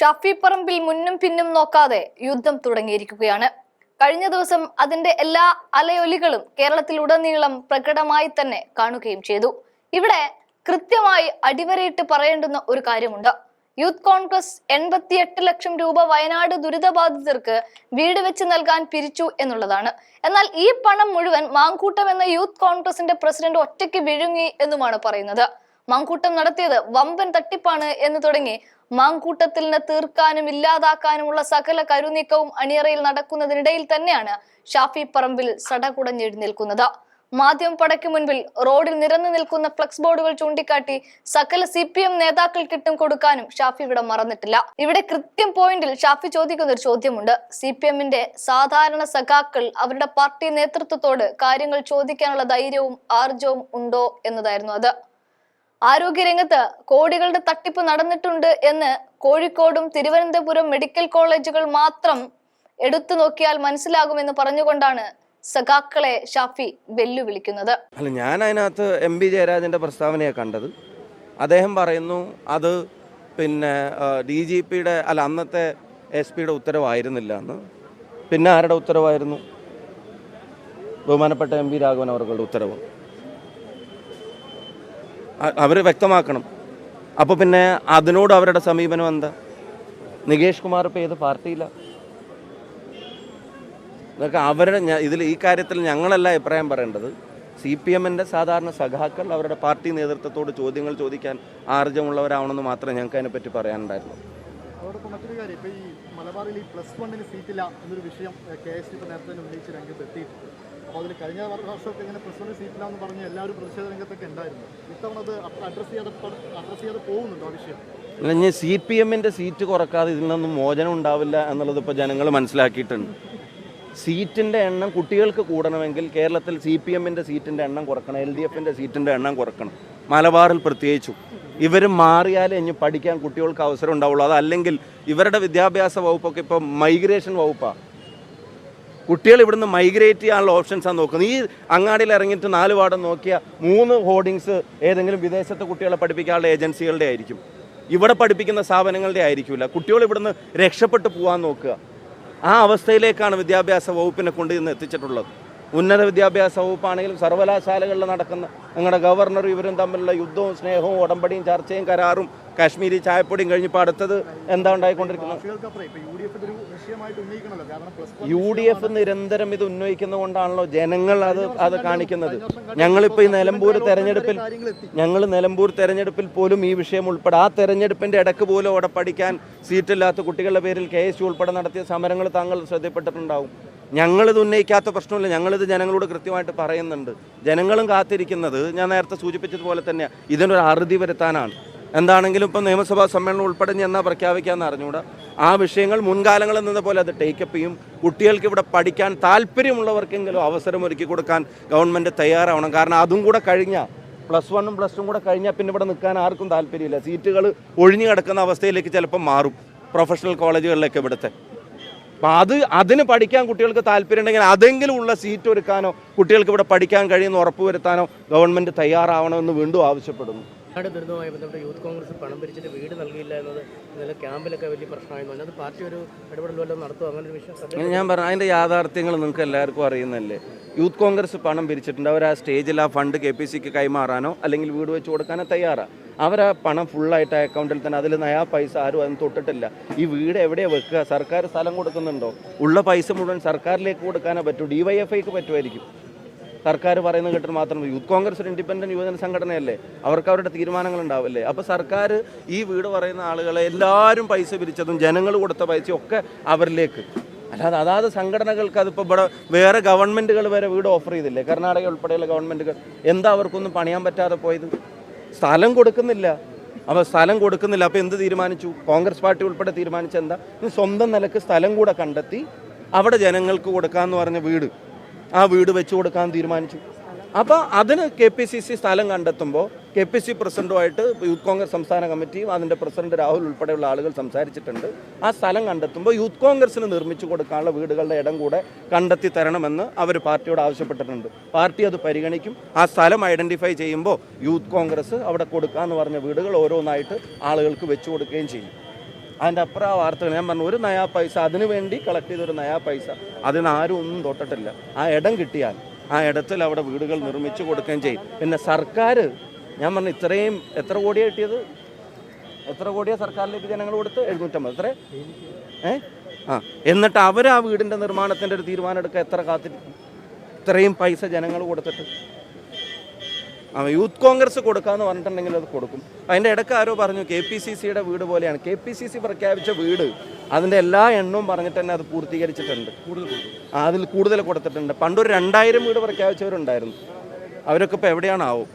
ഷഫി പറമ്പിൽ മുന്നും പിന്നും നോക്കാതെ യുദ്ധം തുടങ്ങിയിരിക്കുകയാണ്. കഴിഞ്ഞ ദിവസം അതിന്റെ എല്ലാ അലയൊലികളും കേരളത്തിലുടനീളം പ്രകടമായി തന്നെ കാണുകയും ചെയ്തു. ഇവിടെ കൃത്യമായി അടിവരയിട്ട് പറയേണ്ടുന്ന ഒരു കാര്യമുണ്ട്. യൂത്ത് കോൺഗ്രസ് എൺപത്തിയെട്ട് ലക്ഷം രൂപ വയനാട് ദുരിതബാധിതർക്ക് വീട് വെച്ച് നൽകാൻ പിരിച്ചു എന്നുള്ളതാണ്. എന്നാൽ ഈ പണം മുഴുവൻ മാങ്കൂട്ടം എന്ന യൂത്ത് കോൺഗ്രസിന്റെ പ്രസിഡന്റ് ഒറ്റയ്ക്ക് വിഴുങ്ങി എന്നുമാണ് പറയുന്നത്. മാങ്കൂട്ടം നടത്തിയത് വമ്പൻ തട്ടിപ്പാണ് എന്ന് തുടങ്ങി. മാങ്കൂട്ടത്തിൽ നിന്ന് തീർക്കാനും ഇല്ലാതാക്കാനുമുള്ള സകല കരുനീക്കവും അണിയറയിൽ നടക്കുന്നതിനിടയിൽ തന്നെയാണ് ഷാഫി പറമ്പിൽ സടകുടഞ്ഞെഴുന്നേൽക്കുന്നത് മാധ്യമ പടയ്ക്ക് മുൻപിൽ റോഡിൽ നിരന്നു നിൽക്കുന്ന ഫ്ലക്സ് ബോർഡുകൾ ചൂണ്ടിക്കാട്ടി സകല സി പി എം നേതാക്കൾക്കിട്ടും കൊടുക്കാനും ഷാഫി ഇവിടെ മറന്നിട്ടില്ല. ഇവിടെ കൃത്യം പോയിന്റിൽ ഷാഫി ചോദിക്കുന്ന ഒരു ചോദ്യമുണ്ട്. സി പി എമ്മിന്റെ സാധാരണ സഖാക്കൾ അവരുടെ പാർട്ടി നേതൃത്വത്തോട് കാര്യങ്ങൾ ചോദിക്കാനുള്ള ധൈര്യവും ആർജവും ഉണ്ടോ എന്നതായിരുന്നു അത്. ആരോഗ്യരംഗത്ത് കോടികളുടെ തട്ടിപ്പ് നടന്നിട്ടുണ്ട് എന്ന് കോഴിക്കോടും തിരുവനന്തപുരം മെഡിക്കൽ കോളേജുകൾ മാത്രം എടുത്തു നോക്കിയാൽ മനസ്സിലാകുമെന്ന് പറഞ്ഞുകൊണ്ടാണ് സഖാക്കളെ ഷാഫി വെല്ലുവിളിക്കുന്നത്. അല്ല ഞാൻ അതിനകത്ത് എം പി ജയരാജന്റെ പ്രസ്താവനയാണ് കണ്ടത്. അദ്ദേഹം പറയുന്നു അത് പിന്നെ ഡി ജി പിയുടെ അല്ല അന്നത്തെ എസ് പിയുടെ ഉത്തരവായിരുന്നില്ല എന്ന്. പിന്നെ ആരുടെ ഉത്തരവായിരുന്നു? ബഹുമാനപ്പെട്ട എം പി രാഘവൻ അവരുടെ ഉത്തരവ്. അവർ വ്യക്തമാക്കണം. അപ്പോൾ പിന്നെ അതിനോട് അവരുടെ സമീപനം എന്താ? നികേഷ് കുമാർ ഇപ്പോൾ ഏത് പാർട്ടിയിലാണ് ഇതൊക്കെ അവരുടെ ഇതിൽ ഈ കാര്യത്തിൽ ഞങ്ങളല്ല അഭിപ്രായം പറയേണ്ടത്. സി പി എമ്മിന്റെ സാധാരണ സഖാക്കൾ അവരുടെ പാർട്ടി നേതൃത്വത്തോട് ചോദ്യങ്ങൾ ചോദിക്കാൻ ആർജമുള്ളവരാവണമെന്ന് മാത്രമേ ഞങ്ങൾക്ക് അതിനെപ്പറ്റി പറയാനുണ്ടായിരുന്നു കാര്യം ഈ മലബാറിൽ ഈ പ്ലസ് വണ്ണിന് സീറ്റില്ല എന്നൊരു വിഷയം കെ എസ് നേരത്തെ ഉന്നയിച്ച് രംഗത്ത് എത്തിയിട്ടുണ്ട് അപ്പോൾ അതിൽ കഴിഞ്ഞ വർ- വർഷമൊക്കെ ഇങ്ങനെ പ്രസിഡന്റ് സീറ്റില്ല എന്ന് പറഞ്ഞ് എല്ലാവരും പ്രതിഷേധ രംഗത്തൊക്കെ ഉണ്ടായിരുന്നു. ഇത്തവണ അത് അഡ്രസ്സ് ചെയ്യാതെ അഡ്രസ്സ് ചെയ്യാതെ പോകുന്നുണ്ടോ ആ വിഷയം? ഇനി സി പി എമ്മിന്റെ സീറ്റ് കുറക്കാതെ ഇതിൽ നിന്നും മോചനം ഉണ്ടാവില്ല എന്നുള്ളത് ഇപ്പോൾ ജനങ്ങൾ മനസ്സിലാക്കിയിട്ടുണ്ട്. സീറ്റിന്റെ എണ്ണം കുട്ടികൾക്ക് കൂടണമെങ്കിൽ കേരളത്തിൽ സി പി എമ്മിന്റെ സീറ്റിന്റെ എണ്ണം കുറക്കണം എൽ ഡി എഫിന്റെ സീറ്റിന്റെ എണ്ണം കുറക്കണം. മലബാറിൽ പ്രത്യേകിച്ചും. ഇവർ മാറിയാലേ ഇനി പഠിക്കാൻ കുട്ടികൾക്ക് അവസരം ഉണ്ടാവുള്ളൂ. അതല്ലെങ്കിൽ ഇവരുടെ വിദ്യാഭ്യാസ വകുപ്പൊക്കെ ഇപ്പോൾ മൈഗ്രേഷൻ വകുപ്പാണ് കുട്ടികൾ ഇവിടുന്ന് മൈഗ്രേറ്റ് ചെയ്യാനുള്ള ഓപ്ഷൻസാണ് നോക്കുന്നത്. ഈ അങ്ങാടിയിൽ ഇറങ്ങിയിട്ട് നാല് വാടം നോക്കിയ മൂന്ന് ഹോർഡിങ്സ് ഏതെങ്കിലും വിദേശത്തെ കുട്ടികളെ പഠിപ്പിക്കാനുള്ള ഏജൻസികളുടെ ആയിരിക്കും. ഇവിടെ പഠിപ്പിക്കുന്ന സ്ഥാപനങ്ങളുടെ ആയിരിക്കില്ല. കുട്ടികൾ ഇവിടുന്ന് രക്ഷപ്പെട്ട് പോകാൻ നോക്കുക. ആ അവസ്ഥയിലേക്കാണ് വിദ്യാഭ്യാസ വകുപ്പിനെ കൊണ്ട് ഇന്ന് എത്തിച്ചിട്ടുള്ളത്. ഉന്നത വിദ്യാഭ്യാസ വകുപ്പാണെങ്കിലും സർവകലാശാലകളിൽ നടക്കുന്ന നിങ്ങളുടെ ഗവർണർ ഇവരും തമ്മിലുള്ള യുദ്ധവും സ്നേഹവും ഉടമ്പടിയും ചർച്ചയും കരാറും കാശ്മീരി ചായപ്പൊടിയും കഴിഞ്ഞപ്പോൾ അടുത്തത് എന്താ ഉണ്ടായിക്കൊണ്ടിരിക്കുന്നത്? യു ഡി എഫ് നിരന്തരം ഇത് ഉന്നയിക്കുന്നതുകൊണ്ടാണല്ലോ ജനങ്ങൾ അത് അത് കാണിക്കുന്നത്. ഞങ്ങളിപ്പോൾ ഈ നിലമ്പൂർ തെരഞ്ഞെടുപ്പിൽ ഞങ്ങൾ നിലമ്പൂർ തെരഞ്ഞെടുപ്പിൽ പോലും ഈ വിഷയം ഉൾപ്പെടെ ആ തെരഞ്ഞെടുപ്പിന്റെ ഇടയ്ക്ക് പോലും അവിടെ പഠിക്കാൻ സീറ്റില്ലാത്ത കുട്ടികളുടെ പേരിൽ കെ എസ് യു ഉൾപ്പെടെ നടത്തിയ സമരങ്ങൾ താങ്കൾ ശ്രദ്ധപ്പെട്ടിട്ടുണ്ടാവും ഞങ്ങളിത് ഉന്നയിക്കാത്ത പ്രശ്നമില്ല. ഞങ്ങളിത് ജനങ്ങളോട് കൃത്യമായിട്ട് പറയുന്നുണ്ട്. ജനങ്ങളും കാത്തിരിക്കുന്നത് ഞാൻ നേരത്തെ സൂചിപ്പിച്ചതുപോലെ തന്നെ ഇതിനൊരു അറുതി വരുത്താനാണ്. എന്താണെങ്കിലും ഇപ്പം നിയമസഭാ സമ്മേളനം ഉൾപ്പെടെ ഞാൻ എന്നാ പ്രഖ്യാപിക്കാമെന്ന് അറിഞ്ഞുകൂടാ? ആ വിഷയങ്ങൾ മുൻകാലങ്ങളിൽ നിന്ന പോലെ അത് ടേക്കപ്പ് ചെയ്യും. കുട്ടികൾക്ക് ഇവിടെ പഠിക്കാൻ താല്പര്യമുള്ളവർക്കെങ്കിലും അവസരം ഒരുക്കി കൊടുക്കാൻ ഗവൺമെന്റ് തയ്യാറാവണം. കാരണം അതും കൂടെ കഴിഞ്ഞാൽ പ്ലസ് വണ്ണും പ്ലസ് ടു കൂടെ കഴിഞ്ഞാൽ പിന്നെ ഇവിടെ നിൽക്കാൻ ആർക്കും താല്പര്യമില്ല. സീറ്റുകൾ ഒഴിഞ്ഞു കിടക്കുന്ന അവസ്ഥയിലേക്ക് ചിലപ്പോൾ മാറും പ്രൊഫഷണൽ കോളേജുകളിലേക്ക് ഇവിടുത്തെ. അപ്പം അത് അതിന് പഠിക്കാൻ കുട്ടികൾക്ക് താല്പര്യം ഉണ്ടെങ്കിൽ അതെങ്കിലും ഉള്ള സീറ്റ് ഒരുക്കാനോ കുട്ടികൾക്ക് ഇവിടെ പഠിക്കാൻ കഴിയുമെന്ന് ഉറപ്പുവരുത്താനോ ഗവൺമെന്റ് തയ്യാറാവണമെന്ന് വീണ്ടും ആവശ്യപ്പെടുന്നു. വയനാട് ദുരിതവുമായി ബന്ധപ്പെട്ട് യൂത്ത് കോൺഗ്രസ് പണം പിരിച്ചിട്ട് വീട് നൽകിയില്ല എന്നത് ഇന്നലെ ക്യാമ്പിലൊക്കെ വലിയ പ്രശ്നമായിരുന്നു. അതിനകത്ത് പാർട്ടി ഒരു ഇടപെടൽ വല്ലതും നടത്തും അങ്ങനെ ഒരു വിഷയം ഞാൻ പറഞ്ഞു അതിന്റെ യാഥാർത്ഥ്യങ്ങൾ നിങ്ങൾക്ക് എല്ലാവർക്കും അറിയുന്നല്ലേ യൂത്ത് കോൺഗ്രസ് പണം പിരിച്ചിട്ടുണ്ട്. അവർ ആ സ്റ്റേജിൽ ആ ഫണ്ട് കെ പി സിക്ക് കൈമാറാനോ അല്ലെങ്കിൽ വീട് വെച്ച് കൊടുക്കാനോ തയ്യാറാണ് അവർ ആ പണം ഫുള്ളായിട്ട് ആ അക്കൗണ്ടിൽ തന്നെ അതിൽ നയാ പൈസ ആരും അതിന് തൊട്ടിട്ടില്ല. ഈ വീട് എവിടെയാണ് വെക്കുക? സർക്കാർ സ്ഥലം കൊടുക്കുന്നുണ്ടോ? ഉള്ള പൈസ മുഴുവൻ സർക്കാരിലേക്ക് കൊടുക്കാനോ പറ്റൂ. ഡി വൈ എഫ് ഐക്ക് പറ്റുമായിരിക്കും. സർക്കാർ പറയുന്നത് കേട്ടിട്ട് മാത്രം യൂത്ത് കോൺഗ്രസ് ഒരു ഇൻഡിപെൻഡന്റ് യുവജന സംഘടനയല്ലേ? അവർക്ക് അവരുടെ തീരുമാനങ്ങൾ ഉണ്ടാവില്ലേ അപ്പോൾ സർക്കാർ ഈ വീട് പറയുന്ന ആളുകളെ എല്ലാവരും പൈസ പിരിച്ചതും ജനങ്ങൾ കൊടുത്ത പൈസയും ഒക്കെ അവരിലേക്ക്. അല്ലാതെ അതാത് സംഘടനകൾക്ക് അതിപ്പോൾ ഇവിടെ വേറെ ഗവൺമെന്റുകൾ വരെ വീട് ഓഫർ ചെയ്തില്ലേ? കർണാടക ഉൾപ്പെടെയുള്ള ഗവൺമെന്റുകൾ എന്താ അവർക്കൊന്നും പണിയാൻ പറ്റാതെ പോയത്? സ്ഥലം കൊടുക്കുന്നില്ല. അപ്പോൾ സ്ഥലം കൊടുക്കുന്നില്ല. അപ്പോൾ എന്ത് തീരുമാനിച്ചു? കോൺഗ്രസ് പാർട്ടി ഉൾപ്പെടെ തീരുമാനിച്ചെന്താ? സ്വന്തം നിലയ്ക്ക് സ്ഥലം കൂടെ കണ്ടെത്തി അവിടെ ജനങ്ങൾക്ക് കൊടുക്കാമെന്ന് പറഞ്ഞ വീട്. ആ വീട് വെച്ചു കൊടുക്കാൻ തീരുമാനിച്ചു. അപ്പോൾ അതിന് കെ പി സി സി സ്ഥലം കണ്ടെത്തുമ്പോൾ കെ പി സി പ്രസിഡന്റുമായിട്ട് യൂത്ത് കോൺഗ്രസ് സംസ്ഥാന കമ്മിറ്റിയും അതിന്റെ പ്രസിഡന്റ് രാഹുൽ ഉൾപ്പെടെയുള്ള ആളുകൾ സംസാരിച്ചിട്ടുണ്ട്. ആ സ്ഥലം കണ്ടെത്തുമ്പോൾ യൂത്ത് കോൺഗ്രസിന് നിർമ്മിച്ചു കൊടുക്കാനുള്ള വീടുകളുടെ ഇടം കൂടെ കണ്ടെത്തി തരണമെന്ന് അവർ പാർട്ടിയോട് ആവശ്യപ്പെട്ടിട്ടുണ്ട്. പാർട്ടി അത് പരിഗണിക്കും. ആ സ്ഥലം ഐഡന്റിഫൈ ചെയ്യുമ്പോൾ യൂത്ത് കോൺഗ്രസ് അവിടെ കൊടുക്കാമെന്ന് പറഞ്ഞ വീടുകൾ ഓരോന്നായിട്ട് ആളുകൾക്ക് വെച്ചു കൊടുക്കുകയും ചെയ്യും. അതിന്റെ അപ്പുറം ആ വാർത്തകൾ ഞാൻ പറഞ്ഞു ഒരു നയാ പൈസ അതിനു വേണ്ടി കളക്ട് ചെയ്ത ഒരു നയാ പൈസ അതിന് ആരും ഒന്നും തൊട്ടിട്ടില്ല. ആ ഇടം കിട്ടിയാൽ ആ ഇടത്തിൽ അവിടെ വീടുകൾ നിർമ്മിച്ചു കൊടുക്കുകയും ചെയ്യും. പിന്നെ സർക്കാർ ഞാൻ പറഞ്ഞു ഇത്രയും എത്ര കോടിയാണ് കിട്ടിയത്? എത്ര കോടിയാണ് സർക്കാരിലേക്ക് ജനങ്ങൾ കൊടുത്ത്? എഴുന്നൂറ്റമ്പത്. എത്ര? ഏ? ആ. എന്നിട്ട് അവർ ആ വീടിന്റെ നിർമ്മാണത്തിന്റെ ഒരു തീരുമാനം എടുക്കുക എത്ര കാത്തിരിക്കും? ഇത്രയും പൈസ ജനങ്ങൾ കൊടുത്തിട്ട്. യൂത്ത് കോൺഗ്രസ് കൊടുക്കാമെന്ന് പറഞ്ഞിട്ടുണ്ടെങ്കിൽ അത് കൊടുക്കും. അതിന്റെ ഇടയ്ക്ക് ആരോ പറഞ്ഞു കെ പി സി സിയുടെ വീട് പോലെയാണ്. കെ പി സി സി പ്രഖ്യാപിച്ച വീട് അതിന്റെ എല്ലാ എണ്ണവും പറഞ്ഞിട്ട് തന്നെ അത് പൂർത്തീകരിച്ചിട്ടുണ്ട്. അതിൽ കൂടുതൽ കൊടുത്തിട്ടുണ്ട്. പണ്ടൊരു രണ്ടായിരം വീട് പ്രഖ്യാപിച്ചവരുണ്ടായിരുന്നു. അവരൊക്കെ ഇപ്പോൾ എവിടെയാണാവും